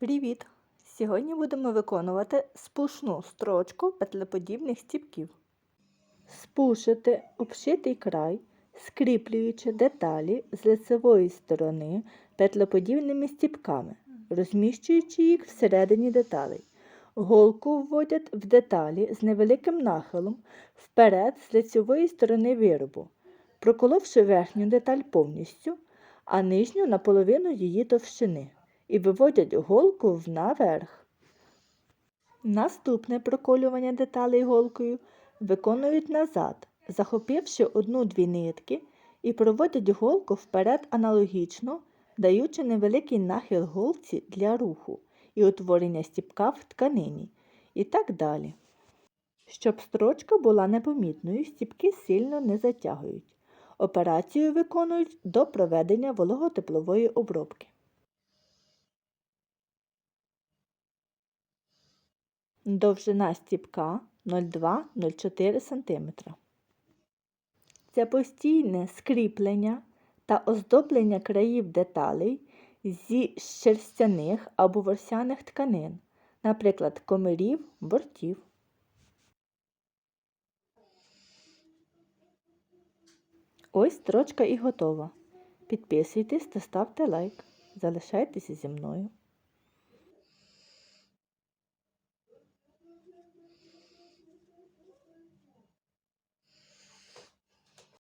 Привіт! Сьогодні будемо виконувати спушну строчку петлеподібних стіпків. Спушити обшитий край, скріплюючи деталі з лицевої сторони петлеподібними стіпками, розміщуючи їх всередині деталей. Голку вводять в деталі з невеликим нахилом вперед з лицевої сторони виробу, проколовши верхню деталь повністю, а нижню наполовину її товщини і виводять голку наверх. Наступне проколювання деталей голкою виконують назад, захопивши одну-дві нитки і проводять голку вперед аналогічно, даючи невеликий нахил голці для руху і утворення стіпка в тканині і так далі. Щоб строчка була непомітною, стіпки сильно не затягують. Операцію виконують до проведення вологотеплової обробки. Довжина стіпка 0,2-0,4 см. Це постійне скріплення та оздоблення країв деталей зі шерстяних або ворсяних тканин, наприклад, комирів, бортів. Ось строчка і готова. Підписуйтесь та ставте лайк. Залишайтеся зі мною.